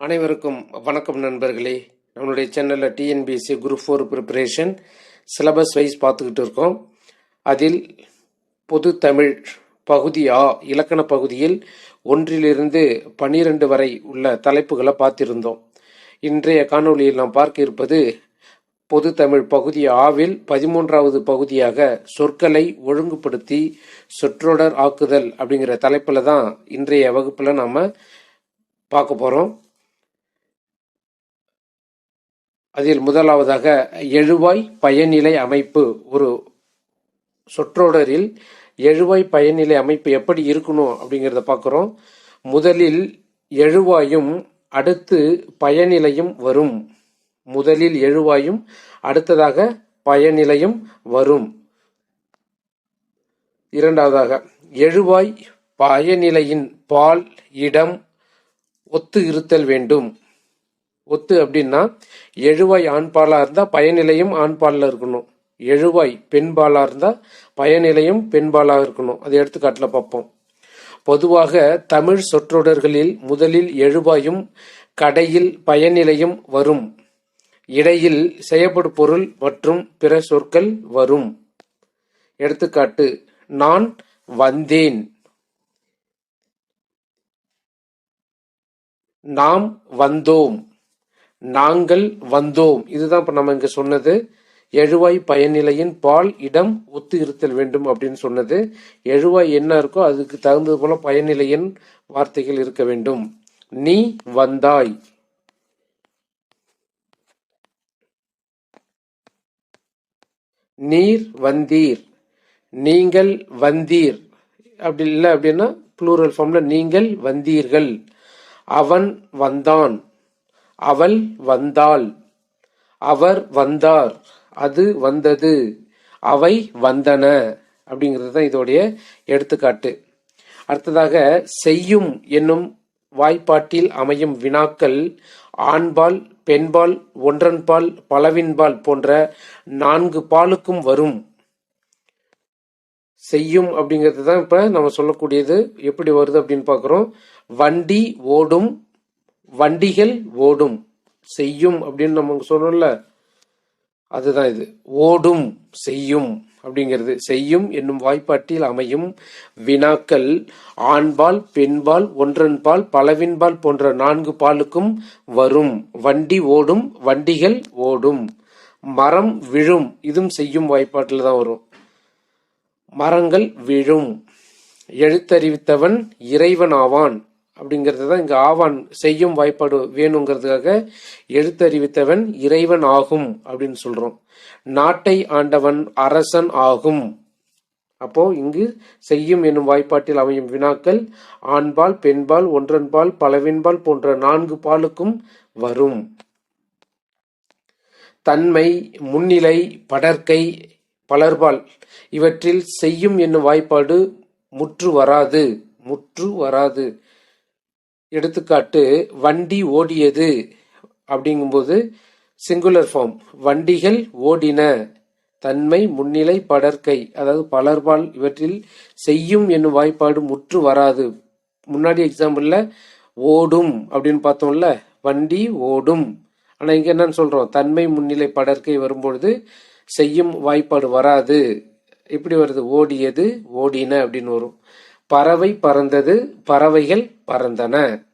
அனைவருக்கும் வணக்கம் நண்பர்களே. நம்மளுடைய சேனலில் TNPSC group four preparation syllabus wise பார்த்துக்கிட்டு இருக்கோம். அதில் பொது தமிழ் பகுதி ஆ இலக்கண பகுதியில் ஒன்றிலிருந்து பனிரெண்டு வரை உள்ள தலைப்புகளை பார்த்திருந்தோம். இன்றைய காணொளியில் நாம் பார்க்க இருப்பது பொது தமிழ் பகுதி ஆவில் பதிமூன்றாவது பகுதியாக சொற்களை ஒழுங்குபடுத்தி சொற்றொடர் ஆக்குதல் அப்படிங்கிற தலைப்பில் தான் இன்றைய வகுப்பில் நாம் பார்க்க போகிறோம் அதில் முதலாவதாக எழுவாய் பயனிலை அமைப்பு. ஒரு சொற்றொடரில் எழுவாய் பயனிலை அமைப்பு எப்படி இருக்கணும் அப்படிங்கிறத பார்க்குறோம். முதலில் எழுவாயும் அடுத்து பயனிலையும் வரும். முதலில் எழுவாயும் அடுத்ததாக பயனிலையும் வரும். இரண்டாவதாக எழுவாய் பயனிலையின் பால் இடம் ஒத்து இருத்தல் வேண்டும். ஒத்து அப்படின்னா எழுவாய் ஆண்பாலாக இருந்தால் பயனிலையும் ஆண்பாலில் இருக்கணும். எழுவாய் பெண்பாலாக இருந்தால் பயனிலையும் பெண்பாலாக இருக்கணும். அது எடுத்துக்காட்டில் பார்ப்போம். பொதுவாக தமிழ் சொற்றொடர்களில் முதலில் எழுவாயும் கடையில் பயனிலையும் வரும். இடையில் செயப்படு பொருள் மற்றும் பிற சொற்கள் வரும். எடுத்துக்காட்டு நான் வந்தேன். நாம் வந்தோம். நாங்கள் வந்தோம். இதுதான் இப்ப நம்ம இங்க சொன்னது. எழுவாய் பயனிலையின் பால் இடம் ஒத்து இருத்தல் வேண்டும் அப்படின்னு சொன்னது. எழுவாய் என்ன இருக்கோ அதுக்கு தகுந்தது போல பயனிலையின் வார்த்தைகள் இருக்க வேண்டும். நீ வந்தாய். நீர் வந்தீர். நீங்கள் வந்தீர். அப்படி இல்லை அப்படின்னா ப்ளூரல் ஃபார்ம்ல நீங்கள் வந்தீர்கள். அவன் வந்தான். அவள் வந்தாள். அவர் வந்தார். அது வந்தது. அவை வந்தன. அப்படிங்கிறது தான் இதோடைய எடுத்துக்காட்டு. அடுத்ததாக செய்யும் என்னும் வாய்ப்பாட்டில் அமையும் வினாக்கள் ஆண்பால் பெண்பால் ஒன்றன்பால் பலவின்பால் போன்ற நான்கு பாலுக்கும் வரும். செய்யும் அப்படிங்கிறது தான் இப்ப நம்ம சொல்லக்கூடியது. எப்படி வருது அப்படின்னு பார்க்குறோம். வண்டி ஓடும் வண்டிகள் ஓடும். செய்யும் அப்படின்னு நம்ம சொன்னோம்ல அதுதான் இது. ஓடும் செய்யும் அப்படிங்கிறது. செய்யும் என்னும் வாய்ப்பாட்டில் அமையும். வினாக்கள் ஆண்பால் பெண்பால் ஒன்றன்பால் பலவின்பால் போன்ற நான்கு பாலுக்கும் வரும். வண்டி ஓடும் வண்டிகள் ஓடும். மரம் விழும் இதுவும் செய்யும் வாய்ப்பாட்டில் தான் வரும். மரங்கள் விழும். எழுத்தறிவித்தவன் இறைவன் ஆவான் அப்படிங்கிறது தான் இங்கே ஆவான் செய்யும் வாய்ப்பாடு வேணுங்கிறதுக்காக எழுத்தறிவித்தவன் இறைவன் ஆகும் அப்படின்னு சொல்கிறோம் நாட்டை ஆண்டவன் அரசன் ஆகும். அப்போ இங்கு செய்யும் என்னும் வாய்ப்பாட்டில் அமையும் வினாக்கள் ஆண்பால் பெண்பால் ஒன்றன்பால் பலவின்பால் போன்ற நான்கு பாலுக்கும் வரும். தன்மை முன்னிலை படற்கை பலர்பால் இவற்றில் செய்யும் என்னும் வாய்ப்பாடு முற்று வராது முற்று வராது. எடுத்துக்காட்டு வண்டி ஓடியது அப்படிங்கும்போது சிங்குலர் ஃபார்ம் வண்டிகள் ஓடின தன்மை முன்னிலை படற்கை. அதாவது பலர்பால் இவற்றில் செய்யும் என்னும் வாய்ப்பாடு முற்று வராது. முன்னாடி எக்ஸாம்பிளில் ஓடும் அப்படின்னு பார்த்தோம்ல வண்டி ஓடும். ஆனால் இங்கே என்னன்னு சொல்றோம் தன்மை முன்னிலை படற்கை வரும்பொழுது செய்யும் வாய்ப்பாடு வராது. எப்படி வருது? ஓடியது ஓடின அப்படின்னு வரும். பறவை பறந்தது பறவைகள் பறந்தன.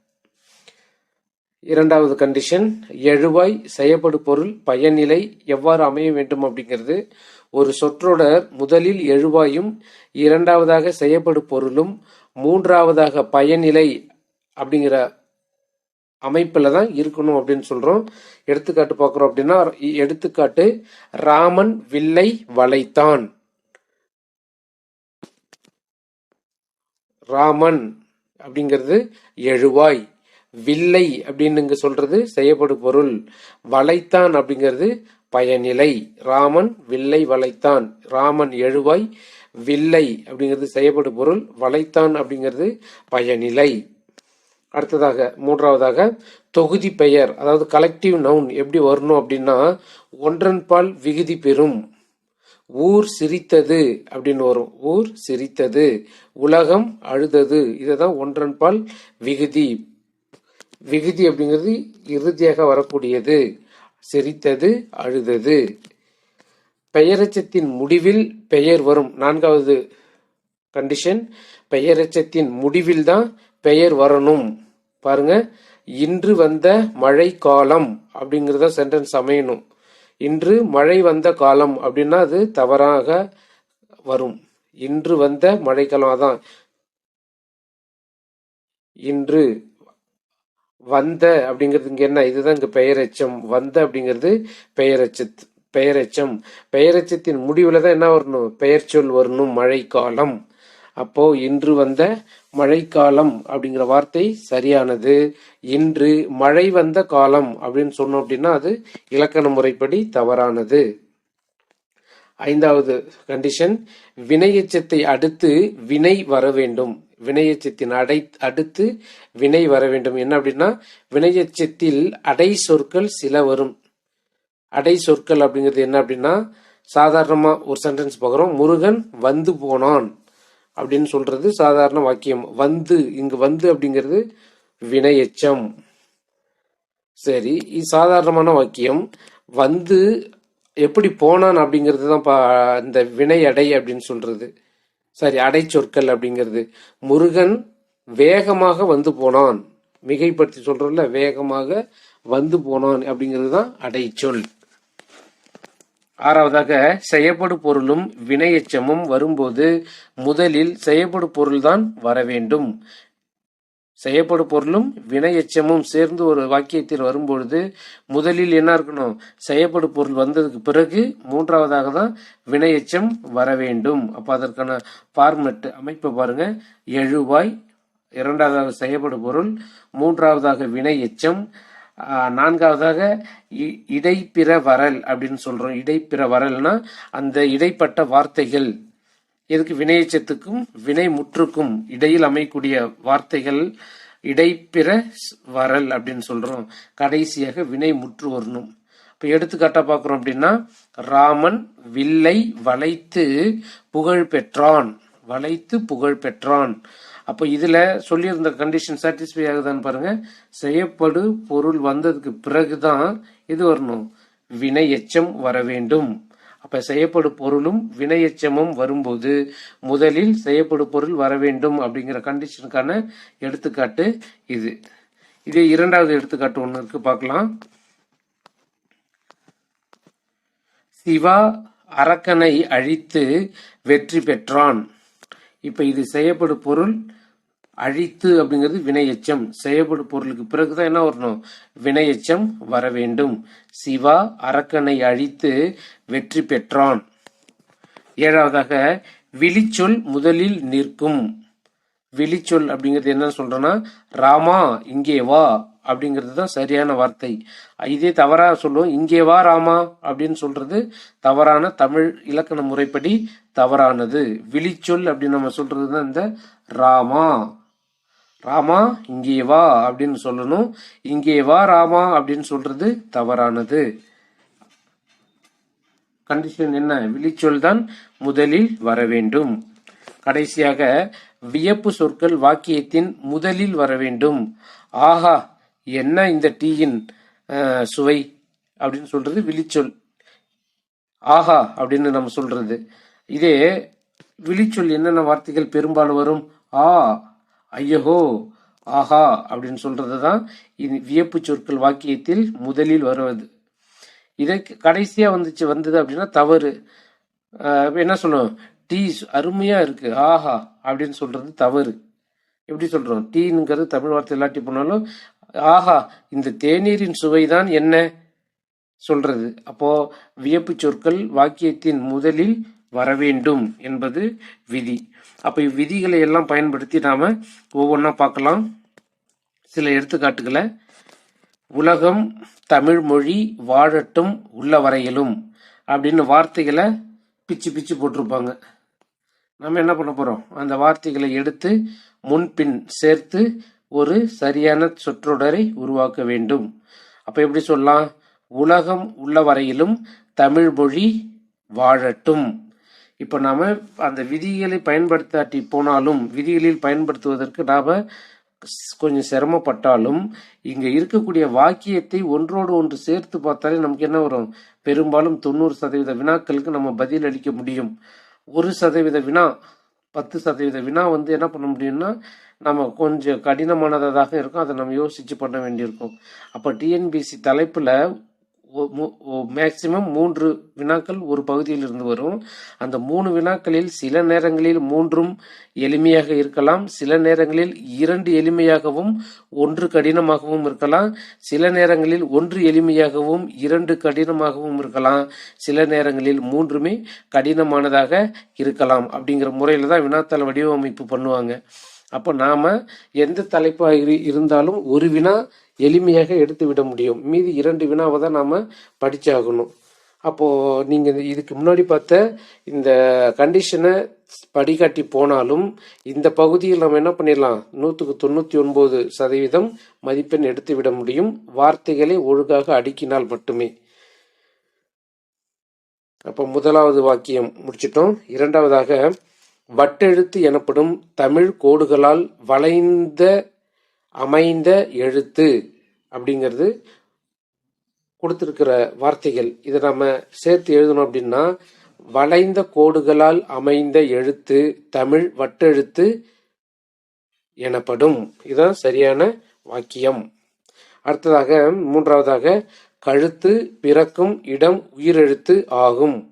இரண்டாவது கண்டிஷன் எழுவாய் செயப்படு பொருள் பயனிலை எவ்வாறு அமைய வேண்டும் அப்படிங்கிறது. ஒரு சொற்றொடர் முதலில் எழுவாயும் இரண்டாவதாக செய்யப்படு பொருளும் மூன்றாவதாக பயனிலை அப்படிங்கிற அமைப்புல தான் இருக்கணும் அப்படின்னு சொல்றோம். எடுத்துக்காட்டு பார்க்குறோம் அப்படின்னா எடுத்துக்காட்டு ராமன் வில்லை வளைத்தான். ராமன் அப்படிங்கிறது எழுவாய். வில்லை அப்படின்னு இங்க சொல்றது செய்யப்படு பொருள். வளைத்தான் அப்படிங்கிறது பயனிலை. ராமன் வில்லை வளைத்தான். ராமன் எழுவாய் வில்லை அப்படிங்கிறது செய்யப்படு பொருள். வளைத்தான் அப்படிங்கிறது பயனிலை. அடுத்ததாக மூன்றாவதாக தொகுதி பெயர் அதாவது கலெக்டிவ் நவுன் எப்படி வரணும் அப்படின்னா ஒன்றன்பால் விகுதி பெறும். ஊர் சிரித்தது அப்படின்னு வரும். ஊர் சிரித்தது. உலகம் அழுதது. இதை தான் ஒன்றன்பால் விகுதி. விகுதி அப்படிங்கிறது இறுதியாக வரக்கூடியது. சிரித்தது அழுதது. பெயரச்சத்தின் முடிவில் பெயர் வரும். நான்காவது கண்டிஷன் பெயரச்சத்தின் முடிவில் தான் பெயர் வரணும். பாருங்க. இன்று வந்த மழை காலம் அப்படிங்கிறத சென்டென்ஸ் அமையணும். இன்று மழை வந்த காலம் அப்படின்னா அது தவறாக வரும். இன்று வந்த மழைக்காலம் அதான். இன்று வந்த அப்படிங்கிறது இங்க என்ன? இதுதான் இங்க பெயரச்சம். வந்த அப்படிங்கிறது பெயரச்சத் பெயரெச்சம். பெயரச்சத்தின் முடிவுல தான் என்ன வரணும்? பெயர் சொல் வரணும். மழைக்காலம். அப்போ இன்று வந்த மழைக்காலம் அப்படிங்கிற வார்த்தை சரியானது. இன்று மழை வந்த காலம் அப்படின்னு சொன்னோம் அப்படின்னா அது இலக்கண முறைப்படி தவறானது. ஐந்தாவது கண்டிஷன் வினையச்சத்தை அடுத்து வினை வர வேண்டும். வினையச்சத்தின் அடை அடுத்து வினை வர வேண்டும். என்ன அப்படின்னா வினையச்சத்தில் அடை சொற்கள் சில வரும். அடை சொற்கள் அப்படிங்கிறது என்ன அப்படின்னா சாதாரணமாக ஒரு சென்டென்ஸ் பார்க்குறோம். முருகன் வந்து போனான். அப்படின்னு சொல்றது சாதாரண வாக்கியம். வந்து இங்கு வந்து அப்படிங்கிறது வினையெச்சம். சரி இது சாதாரணமான வாக்கியம். வந்து எப்படி போனான் அப்படிங்கிறது தான் பா இந்த வினை அடை அப்படின்னு சொல்றது. சரி அடை சொற்கள் அப்படிங்கிறது. முருகன் வேகமாக வந்து போனான். மிகைப்படுத்தி சொல்றோம்ல வேகமாக வந்து போனான் அப்படிங்கிறது தான் அடைச்சொல் ஆறாவதாக செய்யப்படு பொருளும் வினையச்சமும் வரும்போது முதலில் செய்யப்படு பொருள்தான் வர வேண்டும். செயப்படு பொருளும் வினையச்சமும் சேர்ந்து ஒரு வாக்கியத்தில் வரும்பொழுது முதலில் என்ன இருக்கணும்? செய்யப்படு பொருள் வந்ததுக்கு பிறகு மூன்றாவதாக தான் வினையெச்சம் வர வேண்டும். அப்போ அதற்கான ஃபார்மெட் அமைப்பை பாருங்க. எழுவாய் இரண்டாவதாக செயப்படு பொருள் மூன்றாவதாக வினை எச்சம் நான்காவதாக இ- இடைப்பிற வரல் அப்படின்னு சொல்கிறோம் இடைப்பிற வரல்னா அந்த இடைப்பட்ட வார்த்தைகள். எதுக்கு? வினையச்சத்துக்கும் வினை முற்றுக்கும் இடையில் அமையக்கூடிய வார்த்தைகள். இடைப்பிற வரல் அப்படின்னு சொல்கிறோம் கடைசியாக வினை முற்று வரணும் இப்போ எடுத்துக்காட்டாக பார்க்குறோம் அப்படின்னா ராமன் வில்லை வளைத்து புகழ் பெற்றான் வளைத்து புகழ் பெற்றான் அப்போ இதில் சொல்லியிருந்த கண்டிஷன் சாட்டிஸ்ஃபை ஆகுதான்னு பாருங்கள் செய்யப்படு பொருள் வந்ததுக்கு பிறகு தான் இது வரணும். வினை எச்சம் வர வேண்டும். அப்போ செய்யப்படு பொருளும் வினை எச்சமும் வரும்போது முதலில் செய்யப்படு பொருள் வர வேண்டும் அப்படிங்கிற கண்டிஷனுக்கான எடுத்துக்காட்டு இது. இதே இரண்டாவது எடுத்துக்காட்டு ஒன்று இருக்கு பார்க்கலாம். சிவா அரக்கனை அழித்து வெற்றி பெற்றான். இப்போ இது செய்யப்படு பொருள் அழித்து அப்படிங்கிறது வினையச்சம். செயல்படும் பொருளுக்கு பிறகுதான் என்ன வரணும்? வினையச்சம் வர வேண்டும். சிவா அரக்கனை அழித்து வெற்றி பெற்றான். ஏழாவதாக விழிச்சொல் முதலில் நிற்கும். விழிச்சொல் அப்படிங்கிறது என்ன சொல்றேன்னா ராமா இங்கே வா அப்படிங்கிறது தான் சரியான வார்த்தை. இதே தவறாக சொல்லுவோம் இங்கே வா ராமா அப்படின்னு சொல்றது தவறான தமிழ் இலக்கண முறைப்படி தவறானது. விழிச்சொல் அப்படின்னு நம்ம சொல்றது தான் இந்த ராமா. ராமா இங்கே வா அப்படின்னு சொல்லணும். இங்கே வா ராமா அப்படின்னு சொல்றது தவறானது. கண்டிஷன் என்ன? விழிச்சொல் தான் முதலில் வர வேண்டும். கடைசியாக வியப்பு சொற்கள் வாக்கியத்தின் முதலில் வர வேண்டும். ஆஹா என்ன இந்த டீயின் சுவை அப்படின்னு சொல்றது விழிச்சொல். ஆஹா அப்படின்னு நம்ம சொல்றது. இதே விழிச்சொல் என்னென்ன வார்த்தைகள் பெரும்பாலும் வரும்? ஆ ஐயஹோ ஆஹா அப்படின்னு சொல்றது தான் இது வியப்பு சொற்கள் வாக்கியத்தில் முதலில் வருவது. இதை கடைசியாக வந்துச்சு வந்தது அப்படின்னா தவறு. என்ன சொல்லணும் டீ அருமையாக இருக்கு ஆஹா அப்படின்னு சொல்றது தவறு. எப்படி சொல்றோம்? டீனுங்கிறது தமிழ் வார்த்தை இல்லாட்டி போனாலும் ஆஹா இந்த தேநீரின் சுவை தான் என்ன? சொல்றது. அப்போ வியப்பு சொற்கள் வாக்கியத்தின் முதலில் வரவேண்டும் என்பது விதி. அப்போ இவ்விதிகளை எல்லாம் பயன்படுத்தி நாம் ஒவ்வொன்றா பார்க்கலாம். சில எடுத்துக்காட்டுகளை. உலகம் தமிழ் மொழி வாழட்டும் உள்ள வரையிலும் அப்படின்னு வார்த்தைகளை பிச்சு பிச்சு போட்டிருப்பாங்க. நம்ம என்ன பண்ண போகிறோம் அந்த வார்த்தைகளை எடுத்து முன்பின் சேர்த்து ஒரு சரியான சொற்றொடரை உருவாக்க வேண்டும். அப்போ எப்படி சொல்லலாம்? உலகம் உள்ள வரையிலும் தமிழ் மொழி வாழட்டும். இப்போ நாம் அந்த விதிகளை பயன்படுத்தாட்டி போனாலும் விதிகளில் பயன்படுத்துவதற்கு நாம் கொஞ்சம் சிரமப்பட்டாலும் இங்கே இருக்கக்கூடிய வாக்கியத்தை ஒன்றோடு ஒன்று சேர்த்து பார்த்தாலே நமக்கு என்ன வரும்? பெரும்பாலும் தொண்ணூறு சதவீத வினாக்களுக்கு நம்ம பதில் அளிக்க முடியும். ஒரு சதவீத வினா பத்து சதவீத வினா வந்து என்ன பண்ண முடியும்னா நம்ம கொஞ்சம் கடினமானதாக இருக்கும். அதை நம்ம யோசிச்சு பண்ண வேண்டியிருக்கும். அப்போ டிஎன்பிசி தலைப்பில் மேக்சிமம் மூன்று வினாக்கள் ஒரு பகுதியில் இருந்து வரும். அந்த மூணு வினாக்களில் சில நேரங்களில் மூன்றும் எளிமையாக இருக்கலாம். சில நேரங்களில் இரண்டு எளிமையாகவும் ஒன்று கடினமாகவும் இருக்கலாம். சில நேரங்களில் ஒன்று எளிமையாகவும் இரண்டு கடினமாகவும் இருக்கலாம். சில நேரங்களில் மூன்றுமே கடினமானதாக இருக்கலாம். அப்படிங்கிற முறையில் தான் வினாத்தாள் வடிவமைப்பு பண்ணுவாங்க. அப்போ நாம எந்த தலைப்பாக இரு இருந்தாலும் ஒரு வினா எளிமையாக எடுத்து விட முடியும். மீதி இரண்டு வினாவை தான் நாம் படித்தாகணும் அப்போது நீங்கள் இதுக்கு முன்னாடி பார்த்த இந்த கண்டிஷனை படிகாட்டி போனாலும் இந்த பகுதியில் நம்ம என்ன பண்ணிடலாம்? நூற்றுக்கு தொண்ணூற்றி ஒன்பது சதவீதம் மதிப்பெண் எடுத்து விட முடியும். வார்த்தைகளை ஒழுங்காக அடுக்கினால் மட்டுமே. அப்போ முதலாவது வாக்கியம் முடிச்சிட்டோம். இரண்டாவதாக வட்டெழுத்து எனப்படும் தமிழ் கோடுகளால் வளைந்த அமைந்த எழுத்து அப்படிங்கிறது கொடுத்துருக்கிற வார்த்தைகள். இதை நம்ம சேர்த்து எழுதணும் அப்படின்னா வளைந்த கோடுகளால் அமைந்த எழுத்து தமிழ் வட்டெழுத்து எனப்படும். இதுதான் சரியான வாக்கியம். அடுத்ததாக மூன்றாவதாக கழுத்து பிறக்கும் இடம் உயிரெழுத்து ஆகும்.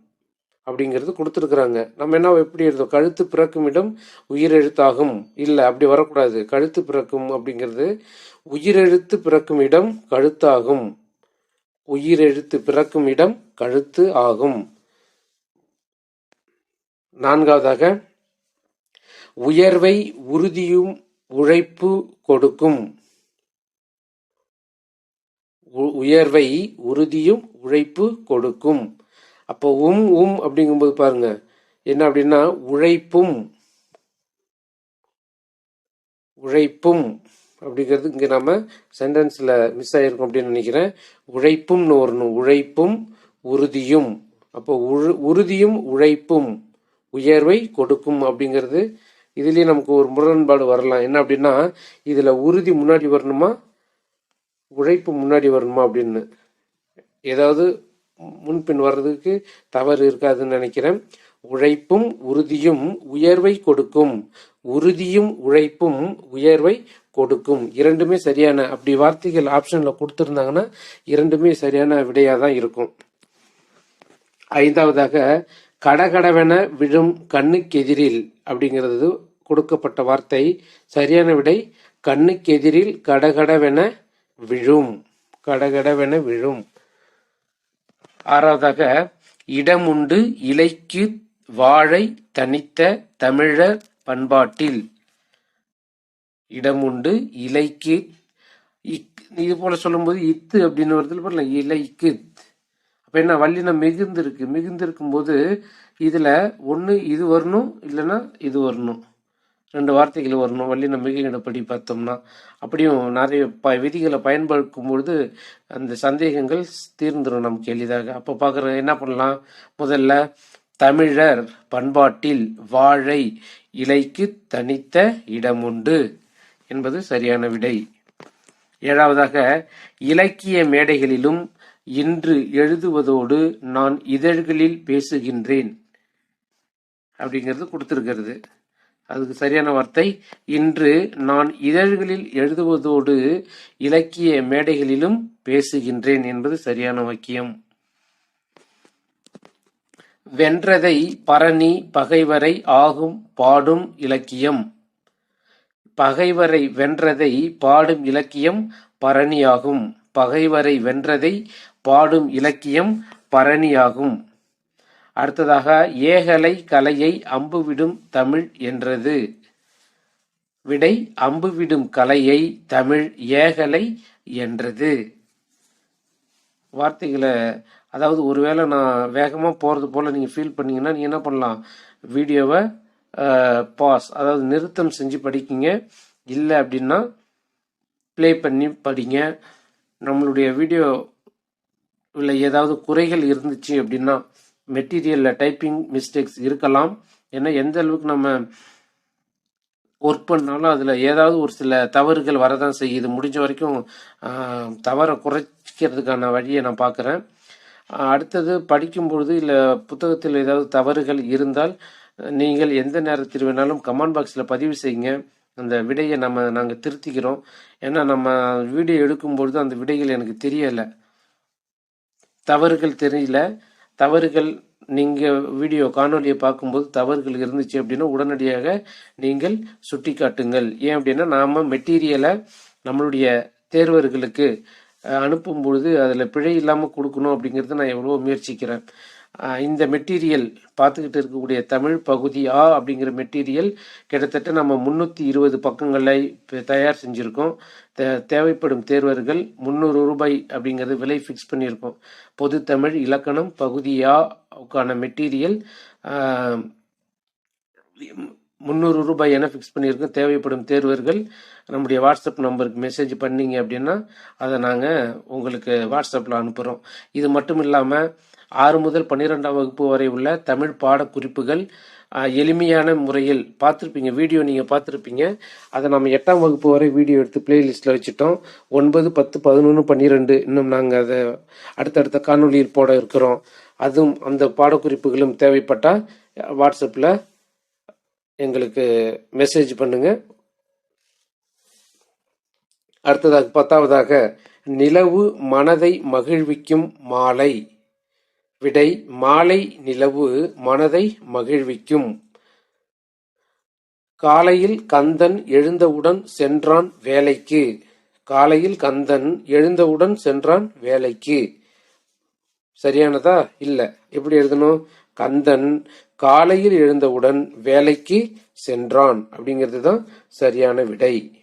அப்படிங்கிறது கொடுத்துருக்குறாங்க. நம்ம என்ன எப்படி எழுதும் கழுத்து பிறக்கும் இடம் உயிரெழுத்தாகும். இல்லை அப்படி வரக்கூடாது. கழுத்து பிறக்கும் அப்படிங்கிறது உயிரெழுத்து பிறக்கும் இடம் கழுத்தாகும். உயிரெழுத்து பிறக்கும் இடம் கழுத்து ஆகும். நான்காவதாக உயர்வை உறுதியும் உழைப்பு கொடுக்கும். உ- உயர்வை உறுதியும் உழைப்பு கொடுக்கும். அப்போ உம் உம் அப்படிங்கும்போது பாருங்க. என்ன அப்படின்னா உழைப்பும். உழைப்பும் அப்படிங்கிறது இங்க நம்ம சென்டென்ஸ்ல மிஸ் ஆயிருக்கும் அப்படின்னு நினைக்கிறேன். உழைப்பும்னு வரணும் உழைப்பும் உறுதியும். அப்போ உழு உறுதியும் உழைப்பும் உயர்வை கொடுக்கும் அப்படிங்கிறது இதுலயே நமக்கு ஒரு முரண்பாடு வரலாம். என்ன அப்படின்னா இதுல உறுதி முன்னாடி வரணுமா? உழைப்பு முன்னாடி வரணுமா அப்படின்னு. ஏதாவது முன்பின் வர்றதுக்கு தவறு இருக்காதுன்னு நினைக்கிறேன். உழைப்பும் உறுதியும் உயர்வை கொடுக்கும். உறுதியும் உழைப்பும் உயர்வை கொடுக்கும். இரண்டுமே சரியான அப்படி வார்த்தைகள் ஆப்ஷன்ல கொடுத்துருந்தாங்கன்னா இரண்டுமே சரியான விடையா தான் இருக்கும். ஐந்தாவதாக கடகடவென விழும் கண்ணுக்கெதிரில் அப்படிங்கிறது கொடுக்கப்பட்ட வார்த்தை. சரியான விடை கண்ணுக்கெதிரில் கடகடவென விழும். கடகடவென விழும். ஆறாவதாக இடமுண்டு இலைக்கு வாழை தனித்த தமிழர் பண்பாட்டில். இடமுண்டு இலைக்கு இக் இது போல சொல்லும்போது இத்து அப்படின்னு வருது பாருங்க இலைக்கு. அப்ப என்ன வல்லினம் மிகுந்திருக்கு. மிகுந்திருக்கும் போது இதில் இதுல இது வரணும் இல்லைன்னா இது வரணும். ரெண்டு வார்த்தைகள் வரணும். வல்லினம் மிகுகிடப்படி பார்த்தோம்னா அப்படியும் நிறைய ப விதிகளை பயன்படுத்தும் பொழுது அந்த சந்தேகங்கள் தீர்ந்துடும் நமக்கு எளிதாக அப்போ பார்க்குற என்ன பண்ணலாம்? முதல்ல தமிழர் பண்பாட்டில் வாழை இலைக்கு தனித்த இடமுண்டு என்பது சரியான விடை. ஏழாவதாக இலக்கிய மேடைகளிலும் இன்று எழுதுவதோடு நான் இதழ்களில் பேசுகின்றேன் அப்படிங்கிறது கொடுத்துருக்கிறது. அதுக்கு சரியான வார்த்தை. இன்று நான் இதழ்களில் எழுதுவதோடு இலக்கிய மேடைகளிலும் பேசுகின்றேன் என்பது சரியான வாக்கியம். வென்றதை பரணி பகைவரை ஆகும் பாடும் இலக்கியம். பகைவரை வென்றதை பாடும் இலக்கியம் பரணியாகும். பகைவரை வென்றதை பாடும் இலக்கியம் பரணியாகும். அடுத்ததாக ஏகலை கலையை அம்புவிடும் தமிழ் என்றது. விடை அம்புவிடும் கலையை தமிழ் ஏகலை என்றது. வார்த்தைகளை அதாவது ஒருவேளை நான் வேகமாக போகிறது போல் நீங்கள் ஃபீல் பண்ணீங்கன்னா நீங்கள் என்ன பண்ணலாம்? வீடியோவை பாஸ் அதாவது நிறுத்தம் செஞ்சு படிக்கிங்க. இல்லை அப்படின்னா ப்ளே பண்ணி படிங்க. நம்மளுடைய வீடியோவில் ஏதாவது குறைகள் இருந்துச்சு அப்படின்னா மெட்டீரியலில் டைப்பிங் மிஸ்டேக்ஸ் இருக்கலாம். ஏன்னா எந்த அளவுக்கு நம்ம ஒர்க் பண்ணாலும் அதில் ஏதாவது ஒரு சில தவறுகள் வரதான் செய்யுது முடிஞ்ச வரைக்கும் தவறை குறைக்கிறதுக்கான வழியை நான் பார்க்குறேன் அடுத்தது படிக்கும் பொழுது இல்லை புத்தகத்தில் ஏதாவது தவறுகள் இருந்தால் நீங்கள் எந்த நேரத்தில் வேணாலும் கமெண்ட் பாக்ஸில் பதிவு செய்யுங்க. அந்த விடையை நம்ம நாங்கள் திருத்திக்கிறோம். ஏன்னா நம்ம வீடியோ எடுக்கும்பொழுது அந்த விடைகள் எனக்கு தெரியலை. தவறுகள் தெரியல. தவறுகள் நீங்கள் வீடியோ காணொலியை பார்க்கும்போது தவறுகள் இருந்துச்சு அப்படின்னா உடனடியாக நீங்கள் சுட்டி காட்டுங்கள் ஏன் அப்படின்னா நாம் மெட்டீரியலை நம்மளுடைய தேர்வர்களுக்கு அனுப்பும் பொழுது அதில் பிழை இல்லாமல் கொடுக்கணும் அப்படிங்கிறத நான் எவ்வளோ முயற்சிக்கிறேன். இந்த மெட்டீரியல் பார்த்துக்கிட்டு இருக்கக்கூடிய தமிழ் பகுதி ஆ அப்படிங்கிற மெட்டீரியல் கிட்டத்தட்ட நம்ம முந்நூற்றி இருபது பக்கங்களை தயார் செஞ்சுருக்கோம். தே- தேவைப்படும் தேர்வர்கள் முந்நூறு ரூபாய் அப்படிங்கிறது விலை ஃபிக்ஸ் பண்ணியிருக்கோம். பொது தமிழ் இலக்கணம் பகுதியாவுக்கான மெட்டீரியல் முந்நூறு ரூபாய் என ஃபிக்ஸ் பண்ணியிருக்கோம். தேவைப்படும் தேர்வர்கள் நம்முடைய வாட்ஸ்அப் நம்பருக்கு மெசேஜ் பண்ணீங்க அப்படின்னா அதை நாங்கள் உங்களுக்கு வாட்ஸ்அப்பில் அனுப்புகிறோம் இது மட்டும் இல்லாமல் ஆறு முதல் பன்னிரெண்டாம் வகுப்பு வரை உள்ள தமிழ் பாடக்குறிப்புகள் குறிப்புகள் எளிமையான முறையில் பார்த்துருப்பீங்க. வீடியோ நீங்கள் பார்த்துருப்பீங்க. அதை நம்ம எட்டாம் வகுப்பு வரை வீடியோ எடுத்து பிளேலிஸ்ட்டில் வச்சுட்டோம். ஒன்பது பத்து பதினொன்று பன்னிரெண்டு இன்னும் நாங்கள் அதை அடுத்தடுத்த காணொலியில் போட இருக்கிறோம். அதுவும் அந்த பாடக்குறிப்புகளும் தேவைப்பட்டால் வாட்ஸ்அப்பில் எங்களுக்கு மெசேஜ் பண்ணுங்கள் அடுத்ததாக பத்தாவதாக நிலவு மனதை மகிழ்விக்கும் மாலை. விடை மாலை நிலவு மனதை மகிழ்விக்கும். காலையில் கந்தன் எழுந்தவுடன் சென்றான் வேலைக்கு. காலையில் கந்தன் எழுந்தவுடன் சென்றான் வேலைக்கு. சரியானதா? இல்ல. எப்படி எழுதணும்? கந்தன் காலையில் எழுந்தவுடன் வேலைக்கு சென்றான். அப்படிங்கிறது தான் சரியான விடை.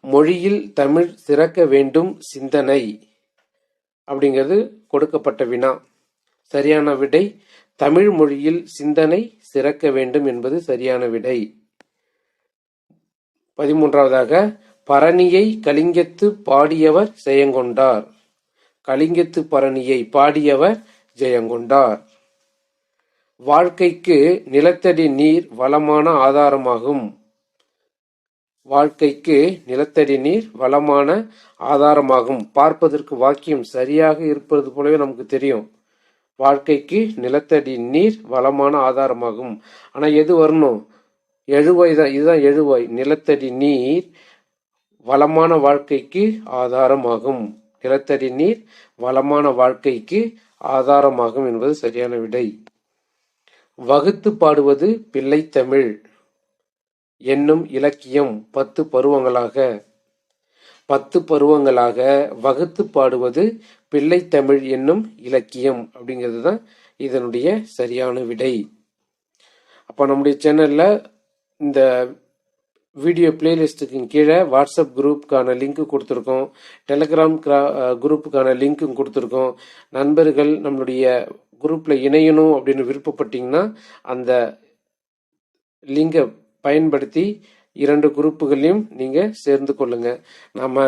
மொழியில் தமிழ் சிறக்க வேண்டும் சிந்தனை. அப்படிங்கிறது கொடுக்கப்பட்ட வினா. சரியான விடை தமிழ் மொழியில் சிந்தனை சிறக்க வேண்டும் என்பது சரியான விடை. பதிமூன்றாவதாக பரணியை கலிங்கத்து பாடியவர் ஜெயங்கொண்டார். கலிங்கத்து பரணியை பாடியவர் ஜெயங்கொண்டார். வாழ்க்கைக்கு நிலத்தடி நீர் வளமான ஆதாரமாகும். வாழ்க்கைக்கு நிலத்தடி நீர் வளமான ஆதாரமாகும். பார்ப்பதற்கு வாக்கியம் சரியாக இருப்பது போலவே நமக்கு தெரியும். வாழ்க்கைக்கு நிலத்தடி நீர் வளமான ஆதாரமாகும். ஆனால் எது வரணும்? எழுவாய் தான் இதுதான் எழுவாய் நிலத்தடி நீர் வளமான வாழ்க்கைக்கு ஆதாரமாகும். நிலத்தடி நீர் வளமான வாழ்க்கைக்கு ஆதாரமாகும் என்பது சரியான விடை. வகுத்து பாடுவது பிள்ளைத்தமிழ் என்னும் இலக்கியம் பத்து பருவங்களாக பத்து பருவங்களாக வகுத்து பாடுவது பிள்ளைத்தமிழ் என்னும் இலக்கியம் அப்படிங்கிறது தான் இதனுடைய சரியான விடை. அப்போ நம்முடைய சேனலில் இந்த வீடியோ பிளேலிஸ்ட்டுக்கு கீழே வாட்ஸ்அப் குரூப்புக்கான லிங்க்கு கொடுத்துருக்கோம். டெலகிராம் குரூப்புக்கான லிங்க்கும் கொடுத்துருக்கோம். நண்பர்கள் நம்மளுடைய குரூப்பில் இணையணும் அப்படின்னு விருப்பப்பட்டீங்கன்னா அந்த லிங்கை பயன்படுத்தி இரண்டு குரூப்புகளையும் நீங்கள் சேர்ந்து கொள்ளுங்க. நாம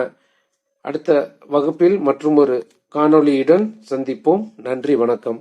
அடுத்த வகுப்பில் மற்றும் ஒரு காணொளியுடன் சந்திப்போம். நன்றி வணக்கம்.